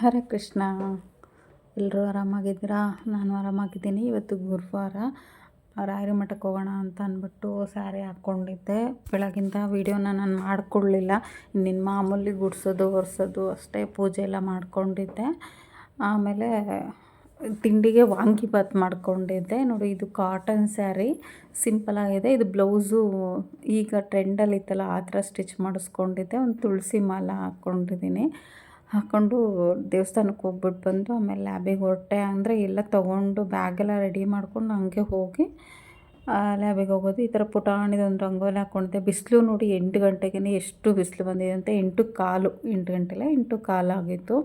ಹರೇ ಕೃಷ್ಣ. ಎಲ್ಲರೂ ಆರಾಮಾಗಿದ್ದೀರಾ? ನಾನು ಆರಾಮಾಗಿದ್ದೀನಿ. ಇವತ್ತು ಗುರುವಾರ ರಾಯರ ಮಠಕ್ಕೆ ಹೋಗೋಣ ಅಂತ ಅಂದ್ಬಿಟ್ಟು ಸ್ಯಾರಿ ಹಾಕ್ಕೊಂಡಿದ್ದೆ. ಬೆಳಗಿಂದ ವೀಡಿಯೋನ ನಾನು ಮಾಡಿಕೊಳ್ಳಿಲ್ಲ. ನಿನ್ನ ಮಾಮೂಲಿ ಗುಡಿಸೋದು, ಒರೆಸೋದು ಅಷ್ಟೇ ಪೂಜೆ ಎಲ್ಲ ಮಾಡ್ಕೊಂಡಿದ್ದೆ. ಆಮೇಲೆ ತಿಂಡಿಗೆ ವಾಂಗಿಬಾತ್ ಮಾಡ್ಕೊಂಡಿದ್ದೆ. ನೋಡಿ, ಇದು ಕಾಟನ್ ಸ್ಯಾರಿ. ಸಿಂಪಲಾಗಿದೆ ಇದು ಬ್ಲೌಸು ಈಗ ಟ್ರೆಂಡಲ್ಲಿ ಇತ್ತಲ್ಲ ಆ ಥರ ಸ್ಟಿಚ್ ಮಾಡಿಸ್ಕೊಂಡಿದ್ದೆ. ಒಂದು ತುಳಸಿ ಮಾಲ ಹಾಕ್ಕೊಂಡಿದ್ದೀನಿ. ಹಾಕ್ಕೊಂಡು ದೇವಸ್ಥಾನಕ್ಕೆ ಹೋಗ್ಬಿಟ್ಟು ಬಂದು ಆಮೇಲೆ ಲ್ಯಾಬಿಗೆ ಹೊರಟೆ. ಅಂದರೆ ಎಲ್ಲ ತೊಗೊಂಡು ಬ್ಯಾಗೆಲ್ಲ ರೆಡಿ ಮಾಡ್ಕೊಂಡು ಹಂಗೆ ಹೋಗಿ ಲ್ಯಾಬಿಗೆ ಹೋಗೋದು. ಈ ಥರ ಪುಟಾಣಿದೊಂದು ರಂಗೋಲಿ ಹಾಕ್ಕೊಂಡಿದ್ದೆ ಬಿಸಿಲು ನೋಡಿ ಎಂಟು ಗಂಟೆಗೆ ಎಷ್ಟು ಬಿಸಿಲು ಬಂದಿದೆ ಅಂತ. ಎಂಟು ಕಾಲು, ಎಂಟು ಗಂಟೆಲ್ಲ ಎಂಟು ಕಾಲು ಆಗಿತ್ತು.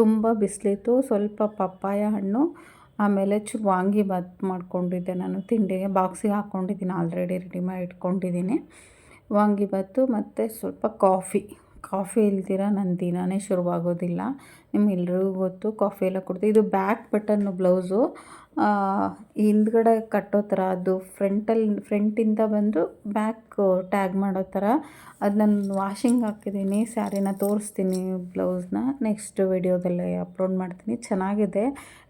ತುಂಬ ಬಿಸಿಲಿತ್ತು. ಸ್ವಲ್ಪ ಪಪ್ಪಾಯ ಹಣ್ಣು, ಆಮೇಲೆ ಚು, ವಾಂಗಿ ಬಾತ್ ಮಾಡ್ಕೊಂಡಿದ್ದೆ ನಾನು. ತಿಂಡಿಗೆ ಬಾಕ್ಸಿಗೆ ಹಾಕ್ಕೊಂಡಿದ್ದೀನಿ ಆಲ್ರೆಡಿ ರೆಡಿ ಮಾಡಿ ಇಟ್ಕೊಂಡಿದ್ದೀನಿ. ವಾಂಗಿಬಾತು ಮತ್ತು ಸ್ವಲ್ಪ ಕಾಫಿ. ಕಾಫಿ ಇಲ್ದಿರ ನನ್ನ ದಿನವೇ ಶುರುವಾಗೋದಿಲ್ಲ. ನಿಮ್ಮೆಲ್ಲರಿಗೂ ಗೊತ್ತು, ಕಾಫಿ ಎಲ್ಲ ಕೊಡ್ತೀವಿ ಇದು ಬ್ಯಾಕ್ ಬಟನ್ನು ಬ್ಲೌಸು. ಹಿಂದ್ಗಡೆ ಕಟ್ಟೋ ಥರ, ಅದು ಫ್ರಂಟಲ್ಲಿ ಫ್ರಂಟಿಂದ ಬಂದು ಬ್ಯಾಕ್ ಟ್ಯಾಗ್ ಮಾಡೋ ಥರ. ಅದು ನಾನು ವಾಷಿಂಗ್ ಹಾಕಿದ್ದೀನಿ, ಸ್ಯಾರಿನ ತೋರಿಸ್ತೀನಿ ಬ್ಲೌಸ್ನ. ನೆಕ್ಸ್ಟ್ ವಿಡಿಯೋದಲ್ಲಿ ಅಪ್ಲೋಡ್ ಮಾಡ್ತೀನಿ. ಚೆನ್ನಾಗಿದೆ.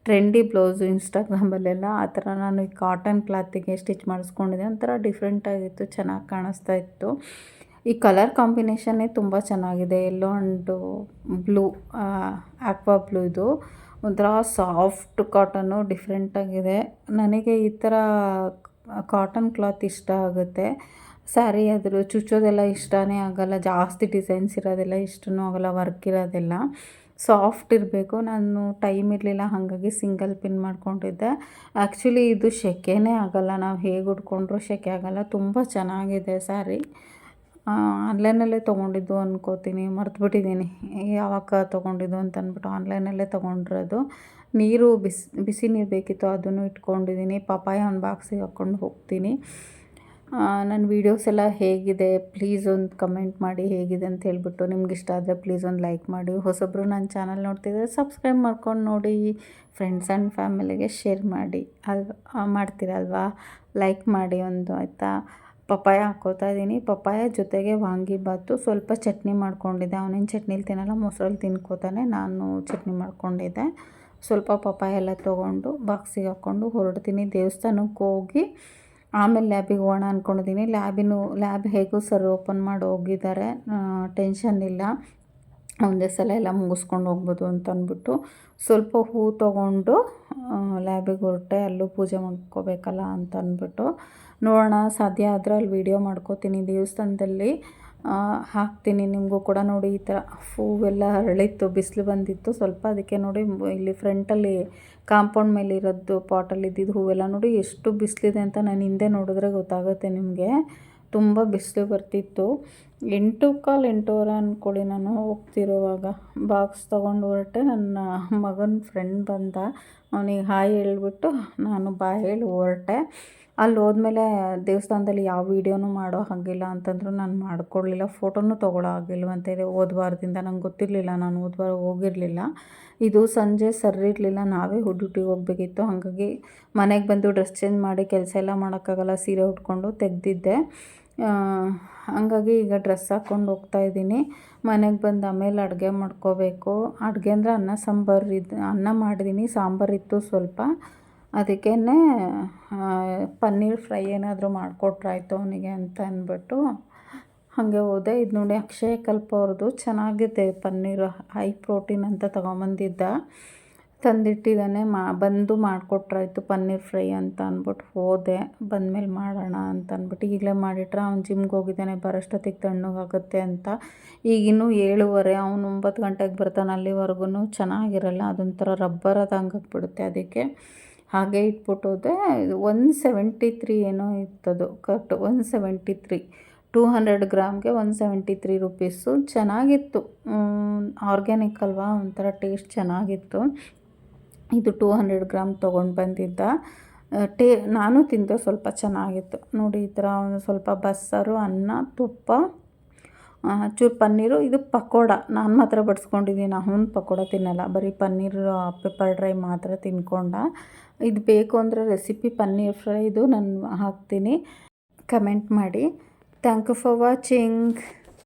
ಟ್ರೆಂಡಿ ಬ್ಲೌಸು ಇನ್ಸ್ಟಾಗ್ರಾಮಲ್ಲೆಲ್ಲ. ಆ ಥರ ನಾನು ಈ ಕಾಟನ್ ಕ್ಲಾತಿಗೆ ಸ್ಟಿಚ್ ಮಾಡಿಸ್ಕೊಂಡಿದ್ದೆ. ಒಂಥರ ಡಿಫ್ರೆಂಟಾಗಿತ್ತು, ಚೆನ್ನಾಗಿ ಕಾಣಿಸ್ತಾ ಇತ್ತು. ಈ ಕಲರ್ ಕಾಂಬಿನೇಷನ್ನೇ ತುಂಬ ಚೆನ್ನಾಗಿದೆ. Yellow and blue aqua blue ಇದು. ಒಂಥರ ಸಾಫ್ಟ್ ಕಾಟನ್ನು ಡಿಫ್ರೆಂಟಾಗಿದೆ ನನಗೆ ಈ ಥರ ಕಾಟನ್ ಕ್ಲಾತ್ ಇಷ್ಟ ಆಗುತ್ತೆ. ಸ್ಯಾರಿ ಅದ್ರ ಚುಚ್ಚೋದೆಲ್ಲ ಇಷ್ಟನೇ ಆಗೋಲ್ಲ. ಜಾಸ್ತಿ ಡಿಸೈನ್ಸ್ ಇರೋದೆಲ್ಲ ಇಷ್ಟನೂ ಆಗೋಲ್ಲ. ವರ್ಕ್ ಇರೋದೆಲ್ಲ. ಸಾಫ್ಟ್ ಇರಬೇಕು. ನಾನು ಟೈಮ್ ಇರಲಿಲ್ಲ, ಹಾಗಾಗಿ ಸಿಂಗಲ್ ಪಿನ್ ಮಾಡ್ಕೊಂಡಿದ್ದೆ. ಆ್ಯಕ್ಚುಲಿ ಇದು ಸೆಕೆನೇ ಆಗೋಲ್ಲ. ನಾವು ಹೇಗೆ ಉಟ್ಕೊಂಡ್ರೂ ಸೆಕೆ ಆಗೋಲ್ಲ. ತುಂಬ ಚೆನ್ನಾಗಿದೆ ಸ್ಯಾರಿ ಆನ್ಲೈನಲ್ಲೇ ತೊಗೊಂಡಿದ್ದು ಅಂದ್ಕೋತೀನಿ ಮರ್ತುಬಿಟ್ಟಿದ್ದೀನಿ ಯಾವಾಗ ತೊಗೊಂಡಿದ್ದು ಅಂತ ಅಂದ್ಬಿಟ್ಟು ಆನ್ಲೈನಲ್ಲೇ ತೊಗೊಂಡಿರೋದು. ನೀರು ಬಿಸಿ ಬಿಸಿ ನೀರು ಬೇಕಿತ್ತು ಅದನ್ನು ಇಟ್ಕೊಂಡಿದ್ದೀನಿ ಪಪ್ಪಾಯ ಒಂದು ಬಾಕ್ಸಿಗೆ ಹಾಕ್ಕೊಂಡು ಹೋಗ್ತೀನಿ. ನನ್ನ ವೀಡಿಯೋಸ್ ಎಲ್ಲ ಹೇಗಿದೆ ಪ್ಲೀಸ್ ಒಂದು ಕಮೆಂಟ್ ಮಾಡಿ ಹೇಗಿದೆ ಅಂತ ಹೇಳಿಬಿಟ್ಟು ನಿಮ್ಗೆ ಇಷ್ಟ ಆದರೆ ಪ್ಲೀಸ್ ಒಂದು ಲೈಕ್ ಮಾಡಿ. ಹೊಸೊಬ್ಬರು ನನ್ನ ಚಾನಲ್ ನೋಡ್ತಿದ್ರೆ ಸಬ್ಸ್ಕ್ರೈಬ್ ಮಾಡ್ಕೊಂಡು ನೋಡಿ. ಫ್ರೆಂಡ್ಸ್ ಆ್ಯಂಡ್ ಫ್ಯಾಮಿಲಿಗೆ ಶೇರ್ ಮಾಡಿ, ಅಲ್ವಾ? ಮಾಡ್ತೀರಲ್ವಾ? ಲೈಕ್ ಮಾಡಿ ಒಂದು, ಆಯಿತಾ? ಪಪ್ಪಾಯ ಹಾಕ್ಕೋತಾ ಇದ್ದೀನಿ. ಪಪ್ಪಾಯ ಜೊತೆಗೆ ವಾಂಗಿಬಾತು ಸ್ವಲ್ಪ ಚಟ್ನಿ ಮಾಡ್ಕೊಂಡಿದ್ದೆ. ಅವನೇನು ಚಟ್ನಿಲಿ ತಿನ್ನಲ್ಲ, ಮೊಸರಲ್ಲಿ ತಿನ್ಕೋತಾನೆ. ನಾನು ಚಟ್ನಿ ಮಾಡ್ಕೊಂಡಿದ್ದೆ. ಸ್ವಲ್ಪ ಪಪ್ಪಾಯ ಎಲ್ಲ ತೊಗೊಂಡು ಬಾಕ್ಸಿಗೆ ಹಾಕ್ಕೊಂಡು ಹೊರಡ್ತೀನಿ. ದೇವಸ್ಥಾನಕ್ಕೆ ಹೋಗಿ ಆಮೇಲೆ ಲ್ಯಾಬಿಗೆ ಹೋಗೋಣ ಅಂದ್ಕೊಂಡಿದ್ದೀನಿ ಲ್ಯಾಬಿನೂ, ಲ್ಯಾಬ್ ಹೇಗೂ ಸರ್ ಓಪನ್ ಮಾಡಿ ಹೋಗಿದ್ದಾರೆ. ಟೆನ್ಷನ್ ಇಲ್ಲ. ಒಂದೇ ಸಲ ಎಲ್ಲ ಮುಗಿಸ್ಕೊಂಡು ಹೋಗ್ಬೋದು ಅಂತ ಅಂದ್ಬಿಟ್ಟು ಸ್ವಲ್ಪ ಹೂ ತೊಗೊಂಡು ಲ್ಯಾಬಿಗೆ ಹೊರಟೆ ಅಲ್ಲೂ ಪೂಜೆ ಮಾಡ್ಕೋಬೇಕಲ್ಲ ಅಂತ ಅಂದ್ಬಿಟ್ಟು ನೋಡೋಣ, ಸಾಧ್ಯ ಆದರೆ ಅಲ್ಲಿ ವೀಡಿಯೋ ಮಾಡ್ಕೋತೀನಿ ದೇವಸ್ಥಾನದಲ್ಲಿ. ಹಾಕ್ತೀನಿ ನಿಮಗೂ ಕೂಡ ನೋಡಿ, ಈ ಥರ ಹೂವೆಲ್ಲ ಅರಳಿತ್ತು ಬಿಸಿಲು ಬಂದಿತ್ತು. ಸ್ವಲ್ಪ ಅದಕ್ಕೆ ನೋಡಿ, ಇಲ್ಲಿ ಫ್ರಂಟಲ್ಲಿ ಕಾಂಪೌಂಡ್ ಮೇಲೆ ಇರೋದು ಪಾಟಲ್ಲಿ ಇದ್ದಿದ್ದು ಹೂವೆಲ್ಲ ನೋಡಿ ಎಷ್ಟು ಬಿಸಿಲಿದೆ ಅಂತ ನಾನು ಹಿಂದೆ ನೋಡಿದ್ರೆ ಗೊತ್ತಾಗುತ್ತೆ ನಿಮಗೆ. ತುಂಬ ಬಿಸಿಲು ಬರ್ತಿತ್ತು. ಎಂಟು ಕಾಲು ಎಂಟೂವರೆ ಅಂದ್ಕೊಳ್ಳಿ ನಾನು ಹೋಗ್ತಿರುವಾಗ ಬಾಕ್ಸ್ ತೊಗೊಂಡು ಹೊರಟೆ. ನನ್ನ ಮಗನ ಫ್ರೆಂಡ್ ಬಂದ. ಅವನಿಗೆ ಹಾಯ್ ಹೇಳ್ಬಿಟ್ಟು ನಾನು ಬಾಯ್ ಹೇಳಿ ಹೊರಟೆ. ಅಲ್ಲಿ ಹೋದ್ಮೇಲೆ ದೇವಸ್ಥಾನದಲ್ಲಿ ಯಾವ ವೀಡಿಯೋನೂ ಮಾಡೋ ಹಾಗಿಲ್ಲ ಅಂತಂದ್ರು ನಾನು ಮಾಡ್ಕೊಳ್ಳಲಿಲ್ಲ ಫೋಟೋನೂ ತೊಗೊಳ್ಳೋ ಆಗಿಲ್ವಂತೇಳಿ ಹೋದ ನಂಗೆ ಗೊತ್ತಿರಲಿಲ್ಲ ನಾನು ಹೋದ ವಾರ ಹೋಗಿರಲಿಲ್ಲ. ಇದು ಸಂಜೆ ಸರಿ ಇರಲಿಲ್ಲ. ನಾವೇ ಡ್ಯೂಟಿಗೆ ಹೋಗಬೇಕಿತ್ತು. ಹಾಗಾಗಿ ಮನೆಗೆ ಬಂದು ಡ್ರೆಸ್ ಚೇಂಜ್ ಮಾಡಿ ಕೆಲಸ ಎಲ್ಲ ಮಾಡೋಕ್ಕಾಗಲ್ಲ. ಸೀರೆ ಉಟ್ಕೊಂಡು ತೆಗೆದಿದ್ದೆ. ಹಂಗಾಗಿ ಈಗ ಡ್ರೆಸ್ ಹಾಕ್ಕೊಂಡು ಹೋಗ್ತಾ ಇದ್ದೀನಿ. ಮನೆಗೆ ಬಂದು ಆಮೇಲೆ ಅಡುಗೆ ಮಾಡ್ಕೋಬೇಕು. ಅಡುಗೆ ಅಂದರೆ ಅನ್ನ, ಸಾಂಬಾರು ಇದು, ಅನ್ನ ಮಾಡಿದ್ದೀನಿ ಸಾಂಬಾರಿತ್ತು ಸ್ವಲ್ಪ. ಅದಕ್ಕೇ ಪನ್ನೀರ್ ಫ್ರೈ ಏನಾದರೂ ಮಾಡಿಕೊಟ್ರಾಯ್ತು ಅವನಿಗೆ ಅಂತ ಅಂದ್ಬಿಟ್ಟು ಹಾಗೆ ಹೋದೆ. ಇದು ನೋಡಿ ಅಕ್ಷಯ ಕಲ್ಪ ಅವ್ರದ್ದು ಚೆನ್ನಾಗಿದೆ ಪನ್ನೀರು, ಹೈ ಪ್ರೋಟೀನ್ ಅಂತ ತೊಗೊಂಬಂದಿದ್ದ. ತಂದಿಟ್ಟಿದ್ದಾನೆ. ಮಾ, ಬಂದು ಮಾಡಿಕೊಟ್ರಾಯ್ತು ಪನ್ನೀರ್ ಫ್ರೈ ಅಂತ ಅಂದ್ಬಿಟ್ಟು ಹೋದೆ. ಬಂದಮೇಲೆ ಮಾಡೋಣ ಅಂತ ಅಂದ್ಬಿಟ್ಟು ಈಗಲೇ ಮಾಡಿಟ್ರೆ ಅವ್ನು ಜಿಮ್ಗೆ ಹೋಗಿದ್ದಾನೆ. ಬರೋಷ್ಟೊತ್ತಿಗೆ ತಣ್ಣಗಾಗುತ್ತೆ ಅಂತ. ಈಗಿನ್ನೂ ಏಳುವರೆ, ಅವನು ಒಂಬತ್ತು ಗಂಟೆಗೆ ಬರ್ತಾನೆ ಅಲ್ಲಿವರೆಗೂ ಚೆನ್ನಾಗಿರಲ್ಲ, ಅದೊಂಥರ ರಬ್ಬರ್ ಹಂಗಾಗ್ಬಿಡುತ್ತೆ ಅದಕ್ಕೆ. ಹಾಗೆ ಇಟ್ಬಿಟ್ಟು ಹೋದೆ ಒನ್ ಸೆವೆಂಟಿ ತ್ರೀ ಏನೋ ಇತ್ತದು, correct one seventy three two hundred ಗ್ರಾಮ್ಗೆ one seventy three rupees. ಚೆನ್ನಾಗಿತ್ತು. ಆರ್ಗ್ಯಾನಿಕ್ ಅಲ್ವಾ? ಒಂಥರ ಟೇಸ್ಟ್ ಚೆನ್ನಾಗಿತ್ತು. ಇದು ಟೂ ಹಂಡ್ರೆಡ್ ಗ್ರಾಮ್ ತೊಗೊಂಡು ಬಂದಿದ್ದ. ಟೇ, ನಾನು ತಿಂದು ಸ್ವಲ್ಪ ಚೆನ್ನಾಗಿತ್ತು. ನೋಡಿ, ಈ ಥರ ಒಂದು ಸ್ವಲ್ಪ ಬಸ್ಸಾರು, ಅನ್ನ, ತುಪ್ಪ ಚೂರು ಪನ್ನೀರು, ಇದು ಪಕೋಡ. ನಾನು ಮಾತ್ರ ಬಡಿಸ್ಕೊಂಡಿದ್ದೀನಿ. ಅವನು ಪಕೋಡ ತಿನ್ನಲ್ಲ. ಬರೀ ಪನ್ನೀರು ಪೆಪ್ಪರ್ ಡ್ರೈ ಮಾತ್ರ ತಿನ್ಕೊಂಡ. ಇದು ಬೇಕು ಅಂದರೆ ರೆಸಿಪಿ ಪನ್ನೀರ್ ಫ್ರೈದು ನಾನು ಹಾಕ್ತೀನಿ. ಕಮೆಂಟ್ ಮಾಡಿ. Thank you for watching.